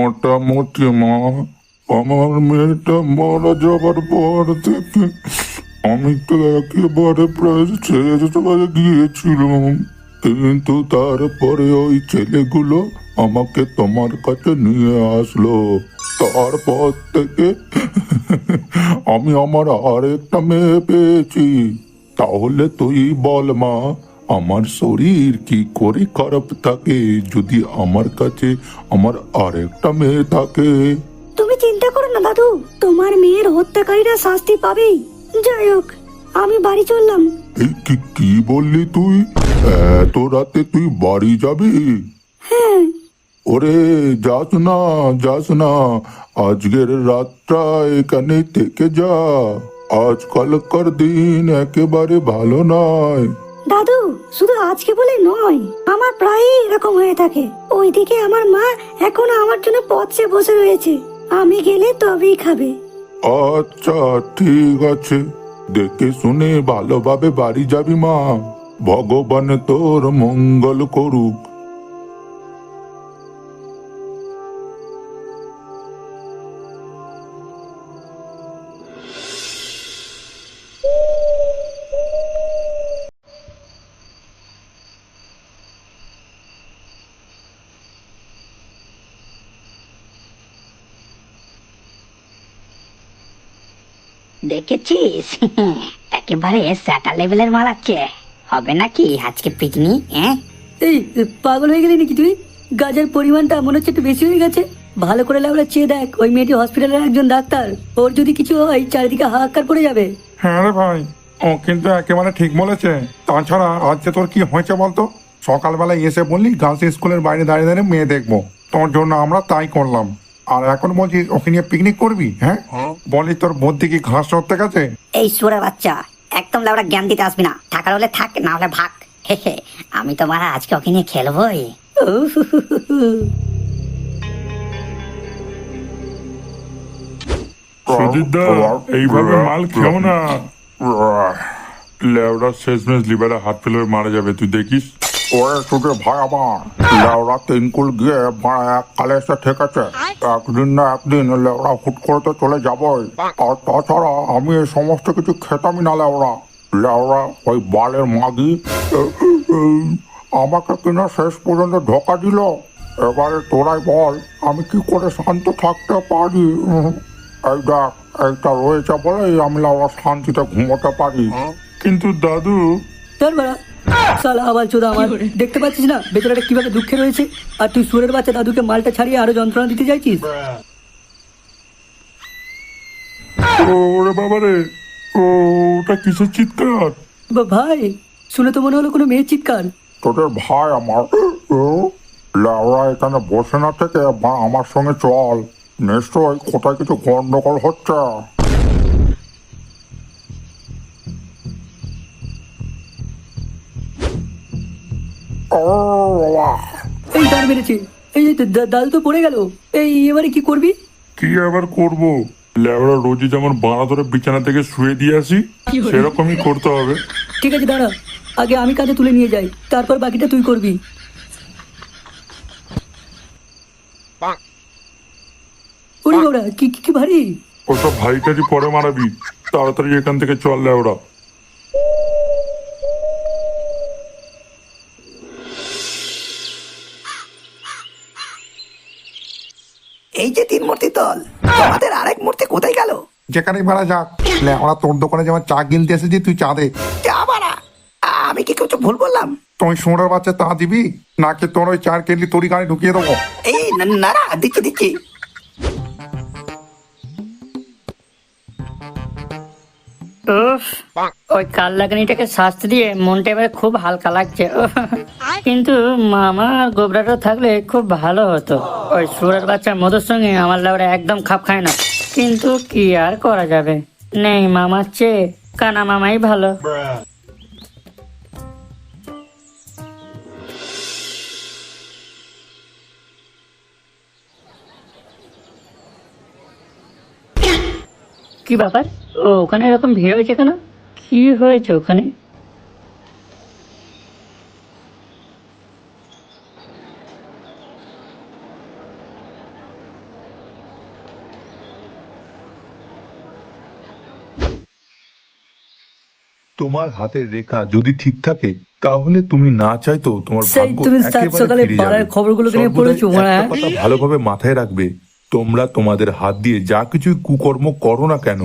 মোটামুটি মা, আমার মেয়েটা মারা যাবার পর থেকে আমি তো একেবারে প্রায় শেষ হয়ে গিয়েছিলাম। কিন্তু তারপরে ওই ছেলেগুলো আমাকে তোমার কাছে নিয়ে আসলো। তারপর থেকে আমি আমার আরেকটা মেয়ে পেয়েছি। তাহলে তুই বল মা আমার শরীর কি করে খারাপ থাকে? যদি আমার কাছে আমার আরেকটা মেয়ে থাকে? তুমি চিন্তা করো না দাদু। তোমার মেয়ের হত্যাকারীরা শাস্তি পাবেই। যাই হোক আমি বাড়ি চললাম। এই কি কি বললি তুই? এত রাতে তুই বাড়ি যাবি? হ্যাঁ। ওরে যাস না যাস না। আজকের রাতটা এখানে থেকে যা। আজকালকার দিন একেবারে ভালো নয়। দাদু, শুধু আজকে বলে নয়, আমার প্রায়ই এরকম হয়ে থাকে। ওইদিকে আমার মা এখনও আমার জন্য পথে বসে রয়েছে। আমি গেলে তবেই খাবে। আচ্ছা ঠিক আছে। দেখে শুনে ভালোভাবে বাড়ি যাবি মা। ভগবান তোর মঙ্গল করুক। একেবারে স্যাটা লেভেলের মারাচ্ছে হবে নাকি আজকে পিকনিক হ্যাঁ এই পাগল হয়ে গেলি নাকি তুই? গাজার পরিমাণটা মনে হচ্ছে একটু বেশি হয়ে গেছে। ভালো করে লাগলে চেয়ে দেখ ওই মেয়েটি হসপিটালের একজন ডাক্তার। ওর যদি কিছু হয় চারিদিকে হাহাকার পড়ে যাবে। হ্যাঁ রে ভাই ও কিন্তু একেবারে ঠিক বলেছে। তাছাড়া আজকে তোর কি হয়েছে বলতো? সকালবেলায় এসে বললি গার্লস স্কুলের বাইরে দাঁড়িয়ে দাঁড়িয়ে মেয়ে দেখব। তোর জন্য আমরা তাই করলাম। আর এখন বলছিস ওকে নিয়ে পিকনিক করবি হ্যাঁ। বলি তোর বুদ্ধি কি ঘাস চড়তে গেছে এই সুরে বাচ্চা একদম লাউড়া জ্ঞান দিতে আসবি না। থাকার হলে থাক না হলে ভাগ। আমি তো মারা আজকে ওকে নিয়ে খেলবোই। সুজিতদা এইভাবে মাল খেও না। লেওড়া শেষমেশ লিভারে হাত ফেলে মারা যাবে তুই দেখিস? ওরে তোকে ভাই আমার লেওড়া তিনকুল গিয়ে ভাড়া এককালে এসে ঠিক আছে একদিন না একদিন লেওড়া হুট করে তো চলে যাবই আর তাছাড়া আমি এই সমস্ত কিছু খেতামই না লেওড়া লেওড়া ওই বালের মাগি আমাকে কিনা শেষ পর্যন্ত ধোকা দিল এবারে তোরাই বল আমি কি করে শান্ত থাকতে পারি এই দেখ এইটা রয়েছে বলেই আমি লেওড়া শান্তিতে ঘুমোতে পারি কিন্তু দাদু তোর সালা আবার চোদা আমার। দেখতে পাচ্ছিস না? বেচারাটা কীভাবে দুঃখে রয়েছে? আর তুই সুরের বাচ্চা দাদুকে মালটা ছাড়িয়ে আরও যন্ত্রণা দিতে চাইছিস? ওরে বাবা রে ওটা কিসের চিৎকার? বা ভাই শুনে তো মনে হলো কোনো মেয়ের চিৎকার। তোদের ভাই আমার লেওরা এখানে বসে না থেকে বা আমার সঙ্গে চল। নিশ্চয় কোথায় কিছু গন্ডগোল হচ্ছে। ও এই দাঁড় মেরেছে। এই যে দা- তো পড়ে গেল। এই এবারে কি করবি? কি আবার করব? লেওড়া রোজই যেমন বাঁধা ধরে বিছানা থেকে শুয়ে দিয়ে আসি সেরকমই করতে হবে। ঠিক আছে দাঁড়া। আগে আমি কাজে তুলে নিয়ে যাই। তারপর বাকিটা তুই করবি। ওরে বাবা কি কি- ভারী? ওসব ভাই কাজে পরে মারাবি। তাড়াতাড়ি এখান থেকে চল লেওড়া এই যে তিন মূর্তি দল তোমাদের আরেক মূর্তি কোথায় গেল? যেখানে ভাড়া যাক। লেওরা তোর দোকানে যেমন চা কিনতে এসেছি তুই চা দে। যা বাড়া আমি কি কিছু ভুল বললাম? তুই সোনার বাচ্চা তা দিবি? নাকি তোর ওই চার কেটলি তোরই গাড়ি ঢুকিয়ে দেবো? এই না, দিচ্ছি দিচ্ছি। উফ ওই কাল লাগানিটাকে শাস্তি দিয়ে মনটা এবারে খুব হালকা লাগছে। কিন্তু মামা আর গোবরাটা থাকলে খুব ভালো হতো। ওই সুরের বাচ্চা মধুর সঙ্গে আমার লাউরা একদম খাপ খায় না। কিন্তু কি আর করা যাবে? নেই মামার চেয়ে কানা মামাই ভালো। কি ব্যাপার? ও ওখানে এরকম ভিড় হয়েছে কেন? কি হয়েছে ওখানে? তোমার হাতের রেখা যদি ঠিক থাকে তাহলে তুমি না চাইতো তোমার খবরগুলো কথা ভালোভাবে মাথায় রাখবে তোমরা তোমাদের হাত দিয়ে যা কিছু কুকর্ম করো না কেন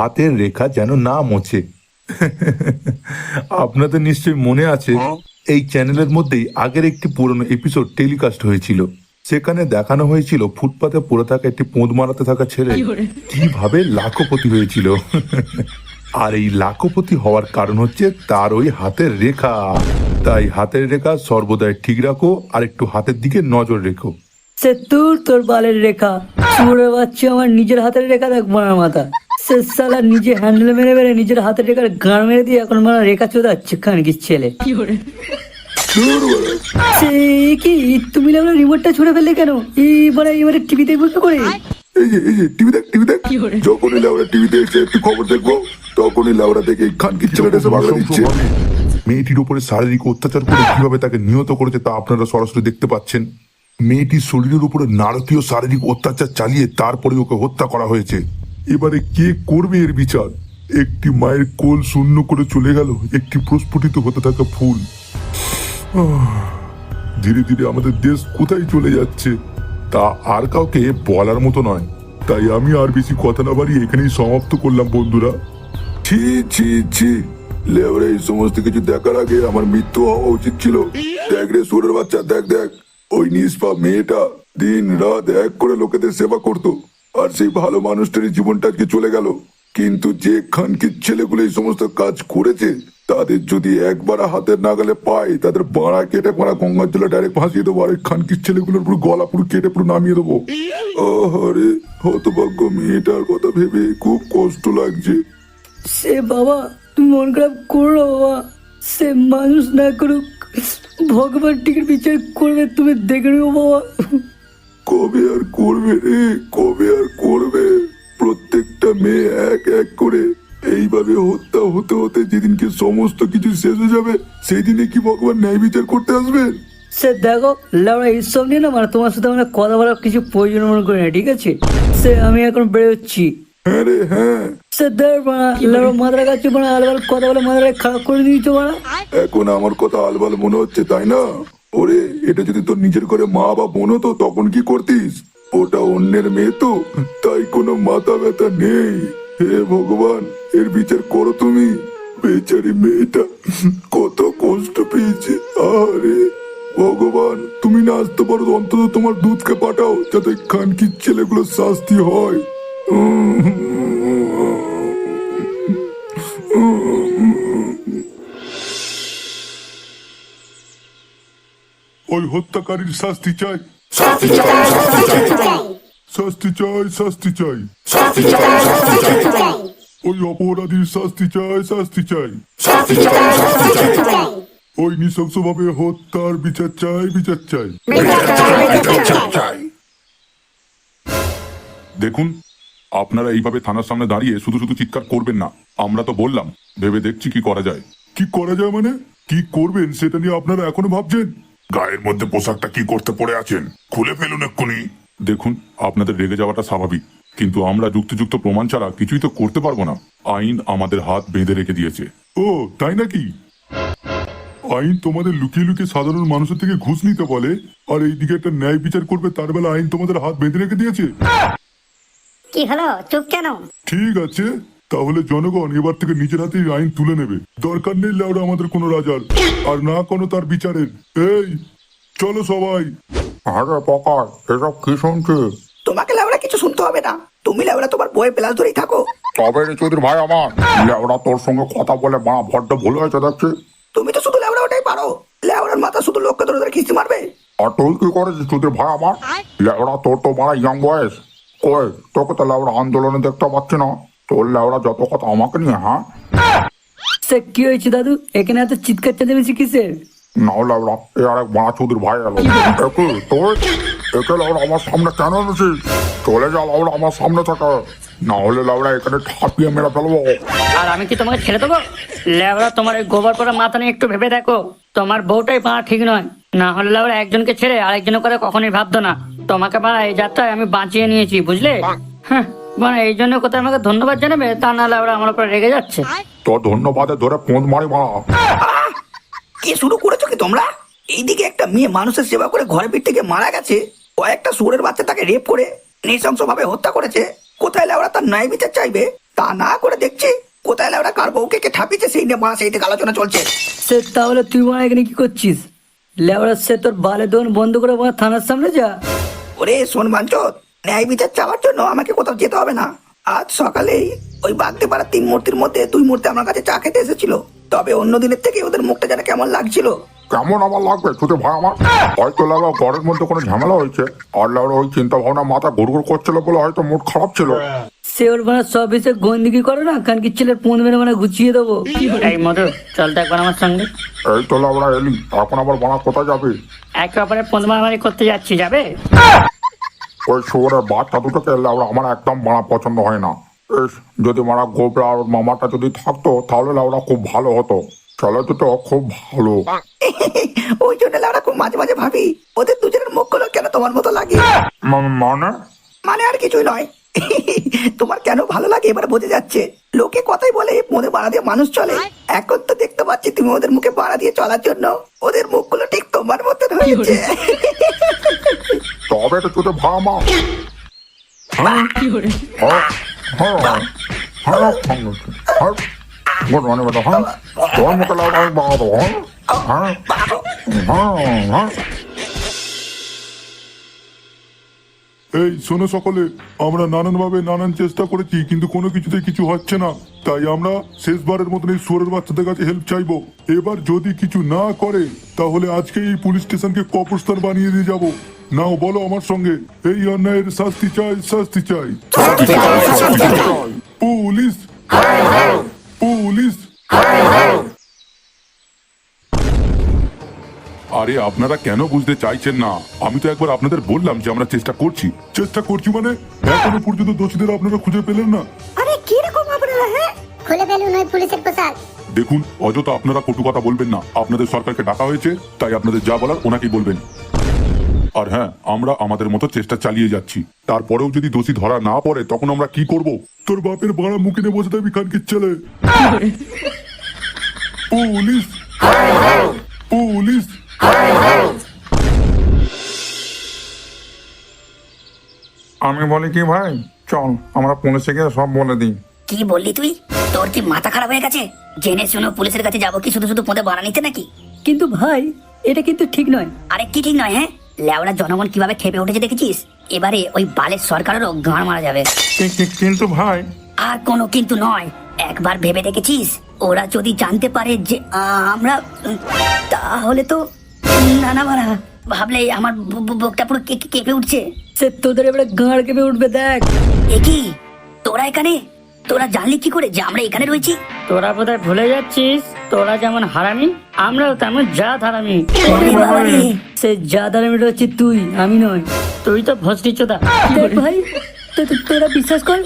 হাতের রেখা যেন না মোছে। আপনাদের নিশ্চয়ই মনে আছে এই চ্যানেলের মধ্যেই আগের একটি পুরনো এপিসোড টেলিকাস্ট হয়েছিল। সেখানে দেখানো হয়েছিল ফুটপাতে পড়ে থাকা একটি পোঁদ মারাতে থাকা ছেলে। কীভাবে লাখপতি হয়েছিল। আর এই লাখপতি হওয়ার কারণ হচ্ছে তার ওই হাতের রেখা। তাই হাতের রেখা সর্বদাই ঠিক রাখো আর একটু হাতের দিকে নজর রেখো। সে তোর তোর বালের রেখা। চুড়ে বাচ্চা আমার নিজের হাতের রেখা দেখ মাথা সালা নিজে হ্যান্ডেল মেরে মেরে নিজের হাতের রেখার গান মেরে দিয়ে এখন মানে রেখা চোদাচ্ছে খানকির ছেলে। কি তুমি লাগল রিমোটটা ছুড়ে ফেললে কেন? এবারে এবারে টিভি দেখব কি করে টিভি দেখ টিভি দেখ। যখনই লাউরা টিভিতে এসে একটু খবর দেখব তখনই লাউরা দেখে খানকির ছেলেটা এসে বাংলা দিচ্ছে। মেয়েটির উপরে শারীরিক অত্যাচার করে কীভাবে তাকে নিহত করেছে তা আপনারা সরাসরি দেখতে পাচ্ছেন। মেয়েটির শরীরের উপরে নারকীয় শারীরিক অত্যাচার চালিয়ে তারপরে ওকে হত্যা করা হয়েছে। এবারে কে করবে এর বিচার? একটি মায়ের কোল শূন্য করে চলে গেল, একটি প্রস্ফুটিত হতে থাকা ফুল। ধীরে ধীরে আমাদের দেশ কোথায় চলে যাচ্ছে, তা আর কাউকে বলার মতো নয়। তাই আমি আর বেশি কথা না বাড়িয়ে এখানেই সমাপ্ত করলাম, বন্ধুরা। ছি ছি ছি। লেওরে, এই সমস্ত কিছু দেখার আগে আমার মৃত্যু হওয়া উচিত ছিল। দেখ রে, সুরের বাচ্চা, দেখ দেখ। ওই নিষ্পাপ মেয়েটা দিন রাত এক করে লোকেদের সেবা করত। আর সেই ভালো মানুষটারই জীবনটা আজকে চলে গেল। কিন্তু যে খানকির ছেলেগুলো এই সমস্ত কাজ করেছে, তাদের যদি একবার হাতের নাগালে পাই তাদের বাড়া কেটে পাড়া গঙ্গার জলে ডাইরেক্ট ভাসিয়ে দেবো, আর খানকির ছেলেগুলোর পুরো গলা পুরো কেটে পুরো নামিয়ে দেবো। আরে হতভাগ্য মেয়েটার কথা ভেবে খুব কষ্ট লাগছে। সে বাবা, তুমি মন খারাপ করো বাবা। সে মানুষ না করুক, ভগবান টিকিট বিচার করবে, তুমি দেখে বাবা। কবে আর করবে রে? কবে আর করবে? প্রত্যেকটা মেয়ে এক এক করে এইভাবে হত্যা হতে হতে যেদিনকে সমস্ত কিছু শেষ হয়ে যাবে সেই দিনে কি ভগবান ন্যায় বিচার করতে আসবেন সে দেখো লাউড়া এইসব নিয়ে না মানে তোমার সাথে মানে কথা বলার কিছু প্রয়োজন মনে করি না ঠিক আছে? সে আমি এখন বেরোচ্ছি। হ্যাঁ রে হ্যাঁ। দেখ কাছে মানে আলবাল কথা বলে খারাপ করে দিয়েছ এখন আমার কথা আলবাল মনে হচ্ছে তাই না? ওরে, এটা যদি তোর নিজের করে মা বা বোন হতো, তখন কি করতিস? ওটা অন্যের মেয়ে তো, তাই কোনো মাথা ব্যথা নেই। হে ভগবান, এর বিচার করো তুমি। বেচারি মেয়েটা, কত কষ্ট পেয়েছে। আরে, ভগবান, তুমি না আসতে পারো অন্তত তোমার দুধকে পাঠাও, যাতে খানকির ছেলেগুলো শাস্তি হয়। ওই হত্যাকারীর শাস্তি চাই। শাস্তি চাই শাস্তি চাই। ওই অপরাধীর শাস্তি চাই শাস্তি চাই। ওই নৃশংসভাবে হত্যার বিচার চাই বিচার চাই। দেখুন আপনারা এইভাবে থানার সামনে দাঁড়িয়ে শুধু শুধু চিৎকার করবেন না। আমরা তো বললাম ভেবে দেখছি কি করা যায়। কি করা যায় মানে? কি করবেন সেটা নিয়ে আপনারা এখনও ভাবছেন? গায়ের মধ্যে পোশাকটা কি করতে পড়ে আছেন? খুলে ফেলুন এক্ষুনি। দেখুন আপনাদের রেগে যাওয়াটা স্বাভাবিক। কিন্তু আমরা যুক্তিযুক্ত প্রমাণ ছাড়া কিছুই তো করতে পারব না। আইন আমাদের হাত বেঁধে রেখে দিয়েছে। ও তাই নাকি? আইন তোমাদের লুকিয়ে লুকিয়ে সাধারণ মানুষের থেকে ঘুষ নিতে বলে আর এইদিকে একটা ন্যায় বিচার করবে তার বেলা আইন তোমাদের হাত বেঁধে রেখে দিয়েছে। কি হলো? চুপ কেন? ঠিক আছে। তাহলে জনগণ এবার থেকে নিজের হাতেই আইন তুলে নেবে। দরকার নেই লেওড়া আমাদের কোনো রাজার। আর না কোনো তার বিচারের। এই চলো সবাই। আরে পকার এসব কি শুনছি? তোমাকে লেবরা কিছু শুনতে হবে না। তুমি লেবরা তোমার বইয়ের প্লাস ধরেই থাকো। তবে রে চৌধুরী ভাই আমার লেওরা তোর সঙ্গে কথা বলে মা বড্ড ভুল হয়েছে দেখছি। তুমি তো শুধু লেবরা ওটাই পারো। লেবরার মাথা শুধু লোককে ধরে ধরে খিস্তি মারবে। আর তুই কি করেছিস চৌধুরী ভাই আমার? লেওরা তোর তো মারা ইয়াং বয়স কই তোকে তো লেওরা আন্দোলনে দেখতে পাচ্ছি না। তোর লেওরা যত কথা আমাকে নিয়ে হ্যাঁ? সে কি হয়েছে দাদু? এখানে এত চিৎকার চেঁচামেচি কিসের? নাও এ ভাই এলো। তোর? একে আমার সামনে কেন এনেছিস? চলে যা লেওরা আমার সামনে থেকে। না হলে এখানে ঠাপিয়ে মেরে ফেলব। আর আমি কি তোমাকে ছেড়ে দেবো? লেবরা তোমার ওই গোবর পরা মাথা নিয়ে একটু ভেবে দেখো। তোমার বউটাই পাড়া ঠিক নয়। না হলে লেবরা একজনকে ছেড়ে আরেকজনের কথা কখনোই ভাবতো না। তোমাকে পাড়া এই যাত্রায় আমি বাঁচিয়ে নিয়েছি বুঝলে? হ্যাঁ। মানে এই জন্য কোথায় আমাকে ধন্যবাদ জানাবে তা নাহলে ওরা আমার উপরে রেগে যাচ্ছে। তো ধন্যবাদে ধরে পোঁদ মারি মা। কি শুরু করেছ কি তোমরা? এইদিকে একটা মেয়ে মানুষের সেবা করে ঘরে পিঠ থেকে মারা গেছে। কয়েকটা সুরের বাচ্চা তাকে রেপ করে নৃশংস ভাবে হত্যা করেছে। কোথায় লেওরা তার ন্যায় বিচার চাইবে? তা না করে দেখছি কোথায় কার বউকে কে ঠাপিছে সেই নিয়ে মারা সেই থেকে আলোচনা চলছে। সে তাহলে তুই মানে এখানে কি করছিস? লেবরা সে তোর বালে দোন বন্ধ করে থানার সামনে যা। ওরে শোন বাঞ্চত ন্যায় বিচার চাওয়ার জন্য আমাকে কোথাও যেতে হবে না। আজ সকালেই ওই বাগদে পাড়ার তিন মূর্তির মধ্যে দুই মূর্তি আমার কাছে চা খেতে এসেছিল। তবে অন্য দিনের থেকে ওদের মুখটা যেন কেমন লাগছিল। কেমন আমার লাগবে? ছুটে ভাই আমার হয়তো লাগা ঘরের মধ্যে কোনো ঝামেলা হয়েছে। আর লাগা ওই চিন্তা ভাবনা মাথা ঘুরঘুর করছিল বলে হয়তো মুড খারাপ ছিল। সে ওর মানে সব এসে গন্দিগি করে না? কানকি ছেলের পোন মেরে মানে গুছিয়ে দেবো? এই মধু চল তো একবার আমার সঙ্গে। এই তো লাউড়া এলি এখন আবার বানা কোথায় যাবে? একে অপরের পদ মারামারি করতে যাচ্ছি যাবে? ওই শহরের বাচ্চা দুটোকে লাউড়া আমার একদম বানা পছন্দ হয় না। ইস, যদি মারা গোবরা আর মামাটা যদি থাকতো তাহলে লাউড়া খুব ভালো হতো। চলে দুটো খুব ভালো। ওই জন্য লেওরা খুব মাঝে মাঝে ভাবি ওদের দুজনের মুখগুলো কেন তোমার মতো লাগে? মানে? মানে আর কিছুই নয়। তোমার কেন ভালো লাগে এবার বোঝা যাচ্ছে। লোকে কথাই বলে মনে বাড়া দিয়ে মানুষ চলে। এখন তো দেখতে পাচ্ছি তুমি ওদের মুখে বাড়া দিয়ে চলার জন্য ওদের মুখগুলো ঠিক তোমার মতন হয়েছে। তবে তো ছুটে ভাই আমার হ্যাঁ? হ্যাঁ? হ্যাঁ? হ্যাঁ? হ্যাঁ? গুড মর্নিং বেটা হ্যাঁ? তোর লাউড়া আমি বাড়াবো হ্যাঁ? হ্যাঁ? হ্যাঁ? হ্যাঁ? এই, শোনো সকলে, আমরা নানানভাবে নানান চেষ্টা করেছি, কিন্তু কোনো কিছুতে কিছু হচ্ছে না। তাই আমরা শেষবারের মতন এই সুরের বাচ্চাদের কাছে হেল্প চাইব। এবার যদি কিছু না করে, তাহলে আজকে এই পুলিশ স্টেশনকে কবরস্থান বানিয়ে দিয়ে যাব। নাও, বলো আমার সঙ্গে, এই অন্যায়ের শাস্তি চাই শাস্তি চাই। পুলিশ পুলিশ আরে আপনারা কেন বুঝতে চাইছেন না? আমি তো একবার আপনাদের বললাম যে আমরা চেষ্টা করছি। চেষ্টা করছি মানে? এখনও পর্যন্ত দোষীদের আপনারা খুঁজে পেলেন না? আরে কি রকম আপনারা হ্যাঁ? খুলে ফেলুন ওই পুলিশের পোশাক। দেখুন অযথা আপনারা কটু কথা বলবেন না। আপনাদের সরকারকে ডাকা হয়েছে তাই আপনাদের যা বলার ওনাকেই বলবেন। আর হ্যাঁ আমরা আমাদের মতো চেষ্টা চালিয়ে যাচ্ছি। তারপরেও যদি দোষী ধরা না পড়ে তখন আমরা কি করব? তোর বাপের বাড়া মুখে নিয়ে বসে থাকবি খানকির ছেলে। পুলিশ! পুলিশ! আমি বলি কি ভাই? চল আমরা পুলিশে গিয়ে সব বলে দিই। কি বললি তুই? তোর কি মাথা খারাপ হয়ে গেছে? জেনে শুনে পুলিশের কাছে যাব কি শুধু শুধু পদে বাড়া নিতে নাকি? কিন্তু ভাই এটা কিন্তু ঠিক নয়। আরে কি ঠিক নয় হ্যাঁ? লেওড়া জনগণ কীভাবে খেপে উঠেছে দেখেছিস? এবারে ওই বালের সরকারেরও গাঁড় মারা যাবে। কি- কি- কিন্তু ভাই? আর কোনো কিন্তু নয়। একবার ভেবে দেখেছিস? ওরা যদি জানতে পারে যে আহ, আমরা উম, তাহলে তো না না মারা। ভাবলে আমার বুকটা পুরো কে- কে- কেঁপে উঠছে। সে তোদের এবারে গাঁড় কেঁপে উঠবে দেখ। এ কি? তোরা এখানে? তোরা জানলি কি করে যে আমরা এখানে রয়েছি? তোরা বোধহয় ভুলে যাচ্ছিস? তোরা যেমন হারামি আমরাও তেমন যা হারামি। সে যা দাঁড়ামিটা হচ্ছে তুই আমি নয়। তুই তো ভস্তি চোদা। দেখ ভাই তোরা বিশ্বাস কর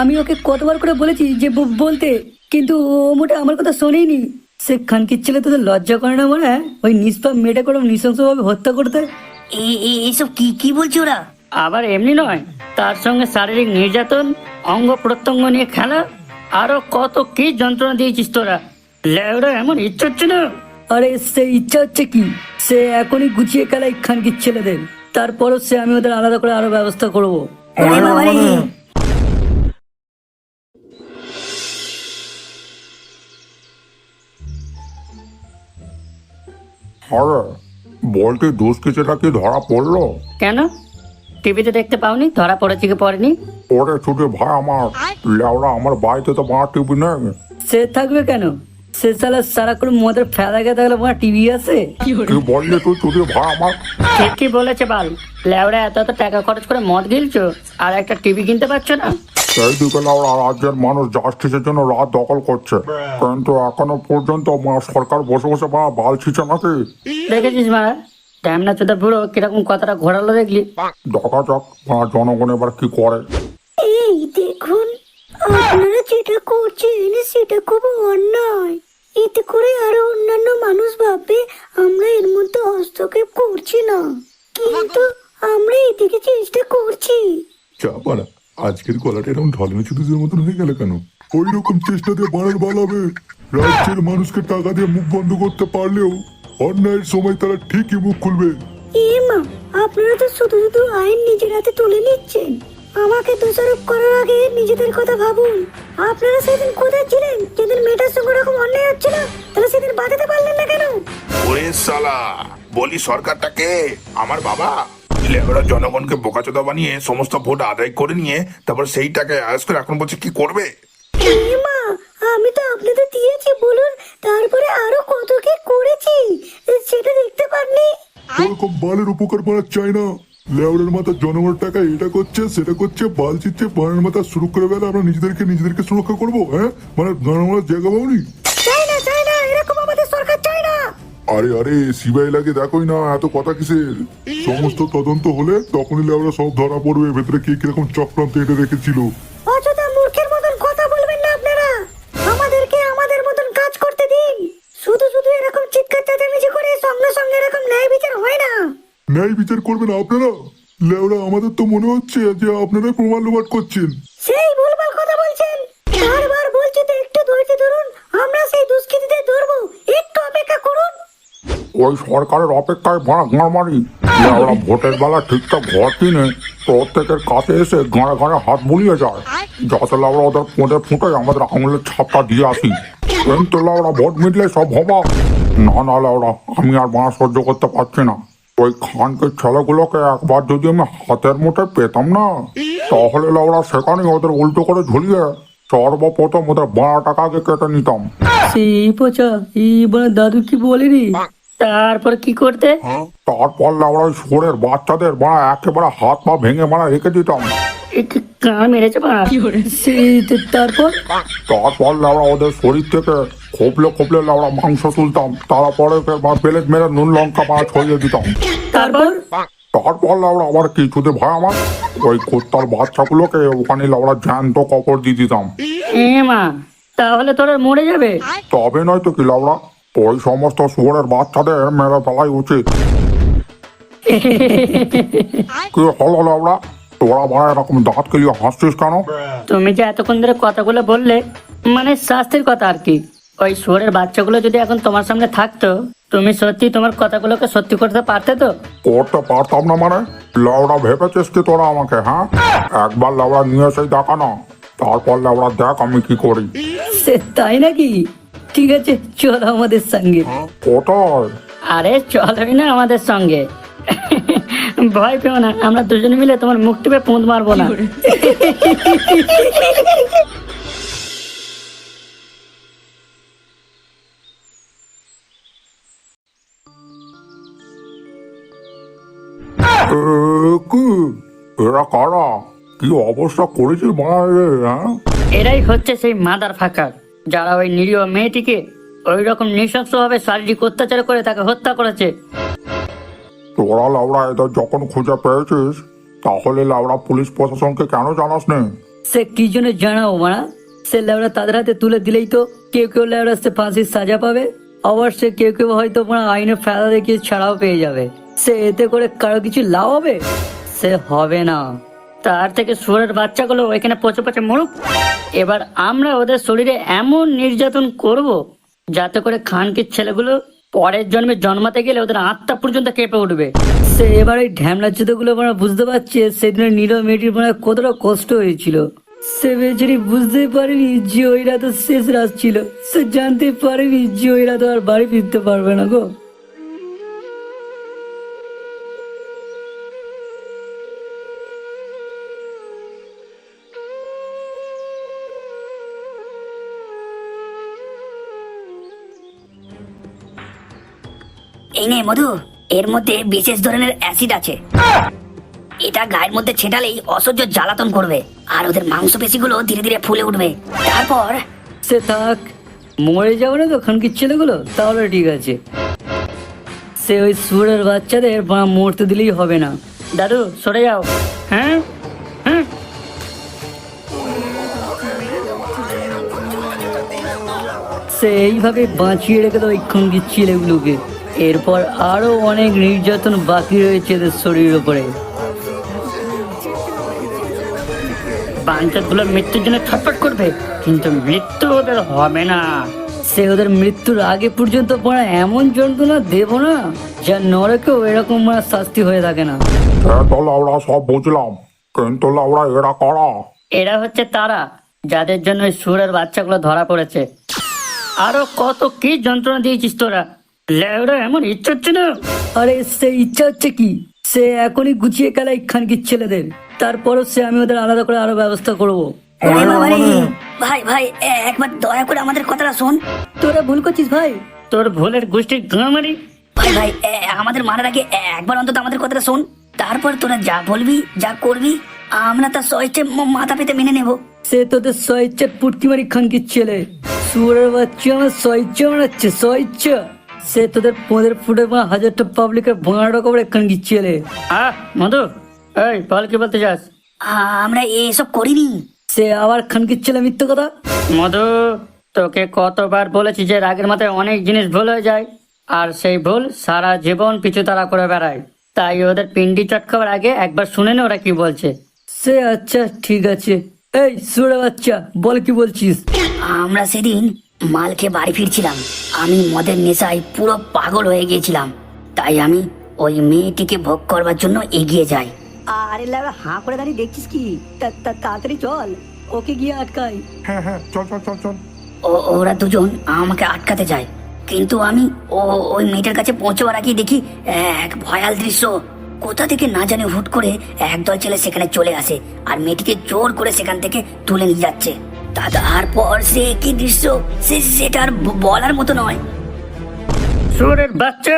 আমি ওকে কতবার করে বলেছি যে বলতে কিন্তু ও মোটে আমার কথা শোনেনি সে খানকির ছেলে তোদের লজ্জা করে না মনে হয়? ওই নিষ্পাপ মেয়েটা করে নৃশংসভাবে হত্যা করতে? এই এই- এইসব কি কি বলছে ওরা? আবার এমনি নয় তার সঙ্গে শারীরিক নির্যাতন অঙ্গ প্রত্যঙ্গ নিয়ে খেলা আরও কত কি যন্ত্রণা দিয়েছিস তোরা? লেওরা এমন ইচ্ছা হচ্ছে না? আরে সে ইচ্ছা হচ্ছে কি? সে এখনই গুছিয়ে খেলায় খানকির ছেলেদের। তারপরও সে আমি ওদের আলাদা করে আরও ব্যবস্থা করব। ওরে বলতে রে। কিছুটা কি ধরা পড়ল? কেন? টিভিতে দেখতে পাওনি ধরা পড়েছে কি পড়েনি? ওরে ছুটে ভাই আমার লেওড়া আমার বাড়িতে তো মার টিভি নেই। সে থাকবে কেন? সে সালা মদের ফেলা গেছে থাকলে আমার টিভি আছে? বললি তুই আমার ঠিকই বলেছে বাল? লেওরা এত এত টাকা খরচ করে মদ গিলছো? আর একটা টিভি কিনতে পারছ না? রাজ্যের মানুষ জাস্টিসের জন্য রাত দখল করছে। কিন্তু এখনও পর্যন্ত সরকার বসে বসে বা বাল ছিছে নাকি? দেখেছিস মা? ড্যামনা চোদা বুড়ো কীরকম কথাটা ঘোরালো দেখলি। দেখা যাক জনগণ এবার কি করে। আপনারা যেটা করছেন সেটা খুব অন্যায়। এতে করে আরও অন্যান্য মানুষ ভাববে আমরা এর মধ্যে হস্তক্ষেপ করছি না। কিন্তু আমরা এদিকে চেষ্টা করছি। চাপারা আজকের গলাটা এরকম ঢলনে চুতুদের মতন হয়ে গেল কেন? ওই রকম চেষ্টা দিয়ে বাড়ার বাড়াবে রাজ্যের মানুষকে টাকা দিয়ে মুখ বন্ধ করতে পারলেও অন্যায়ের সময় তারা ঠিকই মুখ খুলবে। এ মা আপনারা তো শুধু শুধু আইন নিজের হাতে তুলে নিচ্ছেন। আমাকে দোষারোপ করার আগে নিজেদের কথা ভাবুন। আপনারা সেদিন কোথায় ছিলেন? যেদিন মেয়েটার সঙ্গে এরকম অন্যায় হচ্ছিল তাহলে সেদিন বাঁধাতে পারলেন না কেন? ওরে সালা বলি সরকারটাকে আমার বাবা? লেবরা জনগণকে বোকাচোদা বানিয়ে সমস্ত ভোট আদায় করে নিয়ে তারপর সেইটাকে আয়াস করে এখন বলছে কি করবে? মা আমি তো আপনাদের দিয়েছি বলুন তারপরে আরও কত কি করেছি? সেটা দেখতে পাননি? ওরকম বালের উপকার করা চাই না। লেওড়ের মাথা জনগণের টাকা এটা করছে সেটা করছে বাল চিচ্ছে বানের মাথা শুরু করে বেলা আমরা নিজেদেরকে নিজেদেরকে সুরক্ষা করব হ্যাঁ? মানে জনগণের জায়গা পাবনি আরে আরে সিবাই লাগে দেখোই না এত কথা কিসের? সমস্ত তদন্ত হলে তখনই লেবরা সব ধরা পড়বে ভেতরে কে কীরকম চক্রান্ত এটা রেখেছিল অযথা মূর্খের মতন কথা বলবেন না আপনারা আমাদেরকে আমাদের মতন কাজ করতে দিন শুধু শুধু এরকম চিৎকার চেঁচামেচি করে সঙ্গে সঙ্গে এরকম ন্যায় বিচার হয় না ন্যায় বিচার করবেন আপনারা? লেওড়া আমাদের তো মনে হচ্ছে যে আপনারাই প্রমাণ লোপাট করছেন। সেই ভুলভাল কথা বলছেন। বারবার বলছি তো একটু ধৈর্য ধরুন। আমরা সেই দুষ্কৃতীদের ধরবো। একটু অপেক্ষা করুন। ওই সরকারের অপেক্ষায় ভাড়া গাঁড় মারি লেওরা ভোটের বেলা ঠিকঠাক ঘর কিনে প্রত্যেকের কাছে এসে গাঁড়ে গাঁড়ে হাত বুলিয়ে যায়। যাতে লাউরা ওদের পোঁটে ফুটে আমাদের আঙুলের ছাপটা দিয়ে আসি। কিন্তু লাউরা ভোট মিটলে সব হবা না না লাউরা আমি আর বাঁ সহ্য করতে পারছি না। ওই খানকে ছেলেগুলোকে একবার যদি আমি হাতের মুঠে পেতাম না তাহলে লাউরা সেখানে ওদের উল্টো করে ঝুলিয়ে সর্বপ্রথম ওদের বারো টাকা আগে কেটে নিতাম। সেই পচা এই বলে দাদু কি বলিনি? তারপর কি করতে? তারপর লাউরা ওই সোরের বাচ্চাদের বাড়া একেবারে হাত পা ভেঙে মারা রেখে দিতাম। কান মেরেছে বা? তারপর? তারপর লাউরা ওদের শরীর থেকে খোপলে খোপলে মাংস তুলতাম। তারপরে প্লেট মেরে নুন লঙ্কা ছড়িয়ে দিতাম। তারপর? তারপর লাউরা আবার কিছুতে ভয় আমার। ওই কুত্তার বাচ্চাগুলোকে ওখানে লাউরা জ্যান্ত কপর দিয়ে দিতাম। মা তাহলে তোরা মরে যাবে? তবে নয় তো কি লাউরা ওই সমস্ত শুয়োরের বাচ্চাদের মেরে ফেলাই উচিত। কি হলো লাউরা তোরা ভাই এরকম দাঁত কেলিয়ে হাসছিস কেন? তুমি যে এতক্ষণ ধরে কথাগুলো বললে মানে শাস্তির কথা আর কি। ওই শুয়োরের বাচ্চাগুলো যদি এখন তোমার সামনে থাকতো তুমি সত্যি তোমার কথাগুলোকে সত্যি করতে পারতে তো? করতে পারতাম না মানে? লাউড়া ভেবেছিস কি তোরা আমাকে হ্যাঁ? একবার লাউড়া নিয়ে এসে দেখা না। তারপর লাউড়া দেখ আমি কি করি। সে তাই নাকি? ঠিক আছে চলো আমাদের সঙ্গে। কোথায়? আরে চলোই না আমাদের সঙ্গে। ভয় পেও না আমরা দুজনে মিলে তোমার মুখ টিপে পুঁত মারবো না। কি? এরা কারা? কি অবস্থা মায়ের হ্যাঁ? এরাই হচ্ছে সেই মাদার ফাঁকা যারা ওই নিরীহ মেয়েটিকে ওই রকম নৃশংসভাবে শারীরিক অত্যাচার করে তাকে হত্যা করেছে। তোরা লাউড়া এদের যখন খুঁজে পেয়েছিস, তাহলে লাউড়া পুলিশ প্রশাসনকে কেন জানাস নে সে কি জন্য জানাও মারা? সে লেবরা তাদের হাতে তুলে দিলেই তো কেউ কেউ লেবরা সে ফাঁসির সাজা পাবে। আবার সে কেউ কেউ হয়তো মারা আইনের ফেলা দেখিয়ে ছাড়াও পেয়ে যাবে। সে এতে করে কারও কিছু লাভ হবে? সে হবে না। তার থেকে সুরের বাচ্চাগুলো ওইখানে পচে পচে মরুক। এবার আমরা ওদের শরীরে এমন নির্যাতন করব, যাতে করে খানকির ছেলেগুলো পরের জন্মে জন্মাতে গেলে ওদের আত্মা পর্যন্ত কেঁপে উঠবে। সে এবার ওই ঢ্যামলা গুলো মানে বুঝতে পারছে সেদিন নীল মেয়েটির মনে কতটা কষ্ট হয়েছিল। সে বেচারি বুঝতেই পারেনি যে ওই রাত শেষ রাত ছিল। সে জানতে পারেনি যে ওই রাত আর বাড়ি ফিরতে পারবে না গো। এই নে মধু। এর মধ্যে বিশেষ ধরনের অ্যাসিড আছে। এটা গায়ের মধ্যে ছেটালেই অসহ্য জ্বালাতন করবে, আর ওদের মাংসপেশিগুলো ধীরে ধীরে ফুলে উঠবে। তারপর সে থাক, মরে যাবে না তো খানকির ছেলেগুলো? তাহলে ঠিক আছে। সে ওই সুরের বাচ্চাদের বা মরতে দিলেই হবে না। দাদু, সরে যাও। হ্যাঁ? হ্যাঁ? সে এইভাবে বাঁচিয়ে রেখে দেয় খানকির ছেলেগুলোকে এরপর আরও অনেক নির্যাতন বাকি রয়েছে এদের শরীরের উপরে। বাঞ্চতগুলো মৃত্যুর জন্য ছটফট করবে কিন্তু মৃত্যু ওদের হবে না। সে ওদের মৃত্যুর আগে পর্যন্ত পড়া এমন যন্ত্রণা দেব না যা নরকেও এরকম মানে শাস্তি হয়ে থাকে না। তো লাউড়া সব বুঝলাম কিন্তু লাউড়া এরা করা? এরা হচ্ছে তারা যাদের জন্য সুরের বাচ্চাগুলো ধরা পড়েছে। আরও কত কি যন্ত্রণা দিয়েছিস তোরা? লেওরা এমন ইচ্ছে হচ্ছে না? আরে সে ইচ্ছা হচ্ছে কি? সে এখনই গুছিয়ে খেলায় খানকির ছেলেদের। তারপরও সে আমি ওদের আলাদা করে আরও ব্যবস্থা করব। ভাই ভাই একবার দয়া করে আমাদের কথাটা শোন। তোরা ভুল করছিস ভাই। তোর ভুলের গোষ্ঠীর গামারি ভাই ভাই আমাদের মারার আগে একবার অন্তত আমাদের কথাটা শোন। তারপর তোরা যা বলবি যা করবি আমরা তার স্বইচ্ছে মাথা পেতে মেনে নেব। সে তোদের স্বইচ্ছার পুটকিমারি খানকির ছেলে। সুরের বাচ্চা আমার স্বইচ্ছা বানাচ্ছে স্বইচ্ছা। সে তোদের পদের ফুটে মা হাজারটা পাবলিকের কবরে খানকির ছেলে। আহ মধু এই বল কি বলতে চাস আমরা এসব করিনি। সে আবার খানকির ছেলে মিথ্যে কথা? মধু তোকে কতবার বলেছি যে রাগের মাথায় অনেক জিনিস ভুল হয়ে যায় আর সেই ভুল সারা জীবন পিছু তারা করে বেড়ায়। তাই ওদের পিন্ডি চটকাবার আগে একবার শুনে নে ওরা কি বলছে। সে আচ্ছা ঠিক আছে। এই সুরে বাচ্চা বল কি বলছিস? আমরা সেদিন মালকে বাড়ি ফিরছিলাম। আমি মদের নেশায় পুরো পাগল হয়ে গিয়েছিলাম। তাই আমি ওই মেয়েটিকে ভোগ করবার জন্য এগিয়ে যাই। আরে লাগা হাঁ করে দাঁড়িয়ে দেখছিস কি? তাড়াতাড়ি চল ওকে গিয়ে আটকাই। হ্যাঁ হ্যাঁ চল চল চল চল। ও- ওরা দুজন আমাকে আটকাতে যায়। কিন্তু আমি ও ওই মেয়েটার কাছে পৌঁছবার আগেই দেখি এক ভয়াল দৃশ্য। কোথা থেকে না জানি হুট করে একদল ছেলে সেখানে চলে আসে আর মেয়েটিকে জোর করে সেখান থেকে তুলে নিয়ে যাচ্ছে। তারপর সে কি দৃশ্য? সে সেটা আর বলার মতো নয়। সুরের বাচ্চা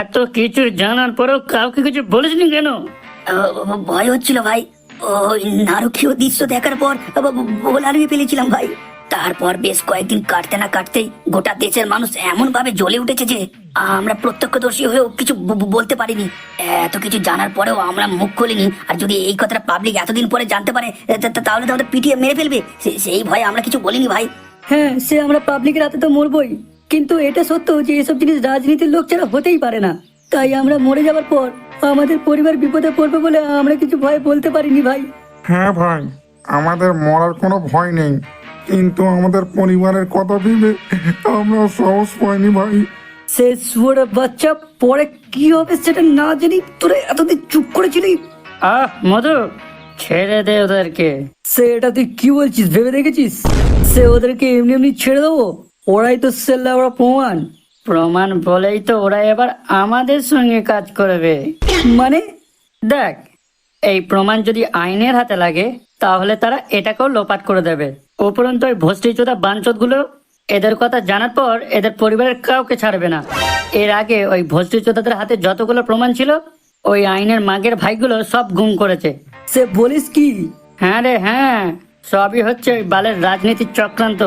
এত কিছু জানার পরেও কাউকে কিছু বলিসনি কেন? ভয় হচ্ছিল ভাই। ওই নারকীয় দৃশ্য দেখার পর বলার ফেলেছিলাম ভাই। তারপর বেশ কয়েকদিন কাটতে না কাটতেই গোটা দেশের মানুষ এমন ভাবে জ্বলে উঠেছে যে আমরা প্রত্যক্ষদর্শী হয়েও কিছু বলতে পারিনি। এত কিছু জানার পরেও আমরা মুখ খুলিনি। আর যদি এই কথাটা পাবলিক এতদিন পরে জানতে পারে তাহলে তো আমাদের পিটিয়ে মেরে ফেলবে। সেই ভয়ে আমরা কিছু বলিনি ভাই। হ্যাঁ সে আমরা পাবলিকের হাতে তো মরবই। কিন্তু এটা সত্য যে এসব জিনিস রাজনীতির লোক ছাড়া হতেই পারে না। তাই আমরা মরে যাওয়ার পর আমাদের পরিবার বিপদে পড়বে বলে আমরা কিছু ভয় বলতে পারিনি ভাই। হ্যাঁ ভাই আমাদের মরার কোনো ভয় নেই। কিন্তু আমাদের পরিবারের কথা ভেবে আমরা সাহস পাইনি ভাই। সে শুয়োর বাচ্চা পরে কি হবে সেটা না জানি তোরা এতদিন চুপ করেছিলি? আহ মধু ছেড়ে দে ওদেরকে। সে এটা তুই কি বলছিস ভেবে দেখেছিস? সে ওদেরকে এমনি এমনি ছেড়ে দেবো? ওরাই তো সেল্লা ওরা প্রমাণ। প্রমাণ বলেই তো ওরা এবার আমাদের সঙ্গে কাজ করবে। মানে? দেখ এই প্রমাণ যদি আইনের হাতে লাগে তাহলে তারা এটাকেও লোপাট করে দেবে। উপরন্ত ওই ভস্তি চোদা বাঞ্চতগুলো এদের কথা জানার পর এদের পরিবারের কাউকে ছাড়বে না। এর আগে ওই ভস্তি চোদাদের হাতে যতগুলো প্রমাণ ছিল ওই আইনের মাগের ভাইগুলো সব গুম করেছে। সে বলিস কি? হ্যাঁ রে হ্যাঁ সবই হচ্ছে ওই বালের রাজনীতির চক্রান্ত।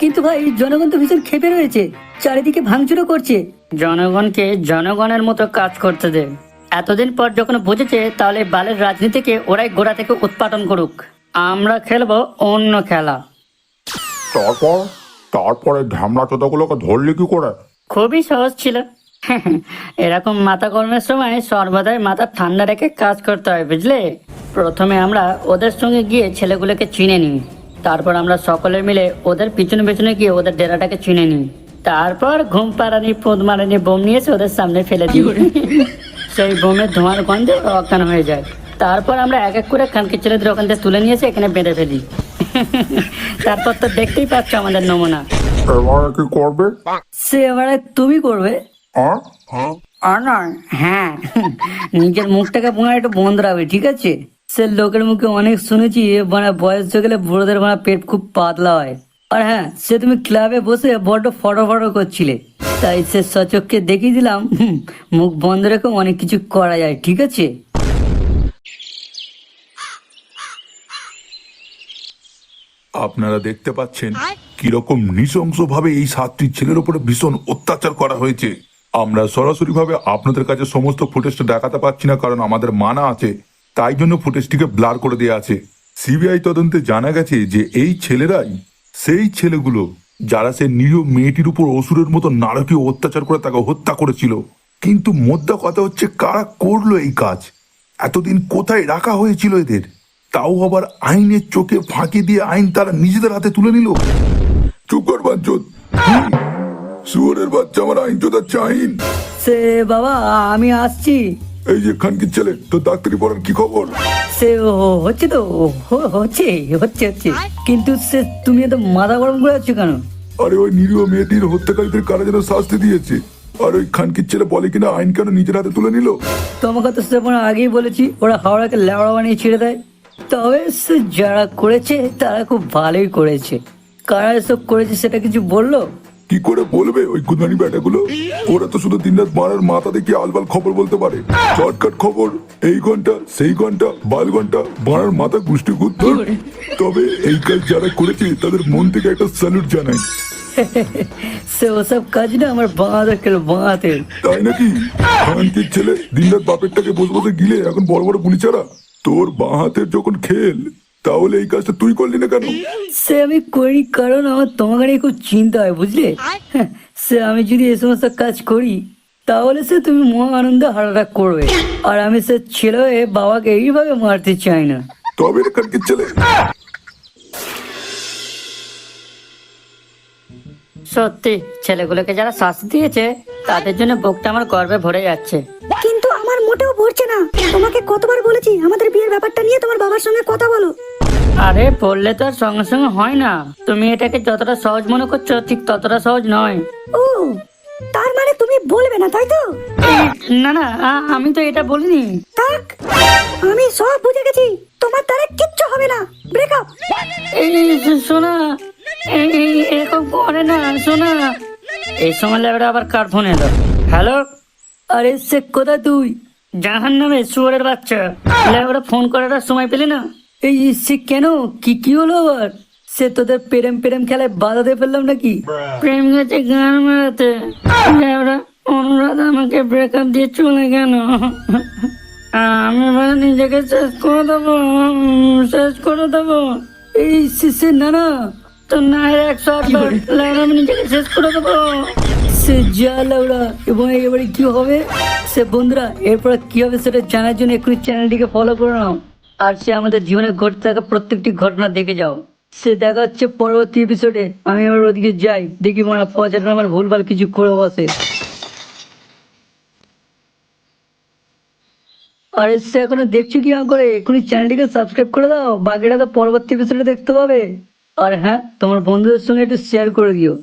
কিন্তু ভাই জনগণ তো ভীষণ খেপে রয়েছে চারিদিকে ভাঙচুরও করছে। জনগণকে জনগণের মতো কাজ করতে দে। এতদিন পর যখন বুঝেছে তাহলে বালের রাজনীতিকে ওরাই গোড়া থেকে উৎপাদন করুক। আমরা খেলব অন্য খেলা। তারপর? তারপরে ঝামলা চোদাগুলোকে ধরলি কি করে? খুবই সহজ ছিল। এরকম মাথা কর্মের সময় সর্বদাই মাথা ঠান্ডা রেখে কাজ করতে হয় বুঝলে? প্রথমে আমরা ওদের সঙ্গে গিয়ে ছেলেগুলোকে চিনে নিই। তারপর আমরা সকলে মিলে ওদের পিছনে পিছনে গিয়ে ওদের ডেরাটাকে চিনে নিই। তারপর ঘুম পাড়ানি পোদ মারানি বোম নিয়ে এসে ওদের সামনে ফেলে দিই। সেই বোমের ধোঁয়ার গন্ধে অজ্ঞান হয়ে যায়। তারপর আমরা এক এক করে খানকে ছেলেদের ওখান থেকে তুলে নিয়ে এসে এখানে বেঁধে ফেলি। তারপর তো দেখতেই পাচ্ছ আমাদের নমুনা। এবারে কি করবে? সে এবারে তুমি করবে। আর? আর হ্যাঁ। নিজের মুখটাকে বোনা একটু বন্ধ রাখবে ঠিক আছে? সে লোকের মুখে অনেক শুনেছি মানে বয়স হয়ে গেলে বুড়োদের মানে পেট খুব পাতলা হয়। আর হ্যাঁ সে তুমি ক্লাবে বসে বড্ড ফটো ফটো করছিলে। তাই সে সচককে দেখিয়ে দিলাম মুখ বন্ধ রেখে অনেক কিছু করা যায় ঠিক আছে? আপনারা দেখতে পাচ্ছেন কীরকম নৃশংসভাবে এই সাতটি ছেলের উপরে ভীষণ অত্যাচার করা হয়েছে। আমরা সরাসরি ভাবে আপনাদের কাছে সমস্ত ফুটেজটা দেখাতে পাচ্ছি না কারণ আমাদের মানা আছে। তাই জন্য ফুটেজটিকে ব্লার করে দেওয়া আছে। সিবিআই তদন্তে জানা গেছে যে এই ছেলেরাই সেই ছেলেগুলো যারা সে নিরীহ মেয়েটির উপর অসুরের মতো নারকীয় অত্যাচার করে তাকে হত্যা করেছিল। কিন্তু মোদ্দা কথা হচ্ছে কারা করল এই কাজ? এতদিন কোথায় রাখা হয়েছিল এদের? তাও আবার আইনের চোখে ফাঁকি দিয়ে আইন তারা নিজেদের হাতে তুলে নিল? চুপ কর বাঞ্চত শুয়োরের বাচ্চা আমার আইন চোদাচ্ছে আইন। সে বাবা আমি আসছি। এই যে খানকির ছেলে তো ডাক্তারি পড়ার কি খবর? সে ও- হচ্ছে তো হ- হচ্ছে হচ্ছে হচ্ছে। কিন্তু সে তুমি এত মাথা গরম করে আছো কেন? আরে ওই নিরীহ মেয়েটির হত্যাকারীদের কারা যেন শাস্তি দিয়েছে? আর ওই খানকির ছেলে বলে কিনা আইন কেন নিজের হাতে তুলে নিল? তোমাকে তো সে মানে আগেই বলেছি ওরা হাওড়াকে লেওড়া বানিয়ে ছেড়ে দেয়। তবে সে যারা করেছে তারা খুব ভালোই করেছে। কারা এসব করেছে সেটা কিছু বলল? কি করে বলবে ওই গুদানি ব্যাটাগুলো ওরা তো শুধু দিনরাত মারার মাথা দেখে আলবাল খবর বলতে পারে। শর্টকাট খবর এই ঘণ্টা সেই ঘণ্টা বাল ঘণ্টা মারার মাথা গুষ্টি গুদ্ধর তবে এই কাজ যারা করেছে তাদের মন থেকে একটা স্যালুট জানাই। সে ওসব কাজ না আমার বাঁধা খেলো বাঁধে তাই নাকি? ছেলে দিনরাত বাপেরটাকে বসে বসে গিলে এখন বড় বড় গুলি ছাড়া? তোর বাঁ হাতের যখন খেল তাহলে এই কাজটা তুই করলি না কেন? সে আমি করি কারণ আমার তোমাকে নিয়ে খুব চিন্তা হয় বুঝলে? হ্যাঁ, সে আমি যদি এ সমস্ত কাজ করি তাহলে সে তুমি মহা আনন্দে হারাটা করবে। আর আমি সে ছেলে হয়ে বাবাকে এইভাবে মারতে চাই না। তবে রে খানকির ছেলে সত্যি ছেলেগুলোকে যারা শ্বাস দিয়েছে তাদের জন্য বুকটা আমার গর্বে ভরে যাচ্ছে। কিন্তু আমার মোটেও ভরছে না। তোমাকে কতবার বলেছি আমাদের বিয়ের ব্যাপারটা নিয়ে তোমার বাবার সঙ্গে কথা বলো। আরে বললে তো আর সঙ্গে সঙ্গে হয় না। তুমি এটাকে যতটা সহজ মনে করছ ঠিক ততটা সহজ নয়। ও তার মানে তুমি বলবে না তাই তো? না না আমি তো এটা বলিনি। থাক আমি সব বুঝে গেছি। তোমার দ্বারা কিচ্ছু হবে না। ব্রেকআপ এই শোনা এরকম করে না শোনা এই আবার কার ফোন এলো হ্যালো আরে সে কোথা তুই জাহান নামে শুয়ারের বাচ্চা লেবেটা ফোন করার সময় পেলি না এই সে কেন কি কি হলো আবার সে তোদের প্রেম প্রেম খেলায় বাধা দিয়ে নাকি প্রেম গেছে গান মেলাতে লেবরা অনুরাধ আমাকে ব্রেকআপ দিয়ে চলে গেল আমি এবার নিজেকে শেষ করে দেবো শেষ করে দেবো এই সে না না তো না একশো আটবার লেবরা আমি নিজেকে শেষ করে দেবো। সে যা লাউড়া এবং এবারে কি হবে? সে বন্ধুরা এরপর কি হবে সেটা জানার জন্য এক্ষুনি চ্যানেলটিকে ফলো করে নাও। আর সে আমাদের জীবনে ঘটতে থাকা প্রত্যেকটি ঘটনা দেখে যাও। সে দেখা হচ্ছে পরবর্তী এপিসোডে আমি আবার ওদিকে যাই। দেখি মনে পচাটা আমার ভুলভাল কিছু করে বসে। আরে সে এখনও দেখছ কি করে এক্ষুনি চ্যানেলটিকে সাবস্ক্রাইব করে দাও। বাকিটা তো পরবর্তী এপিসোডে দেখতে পাবে। আর হ্যাঁ তোমার বন্ধুদের সঙ্গে একটু শেয়ার করে দিও।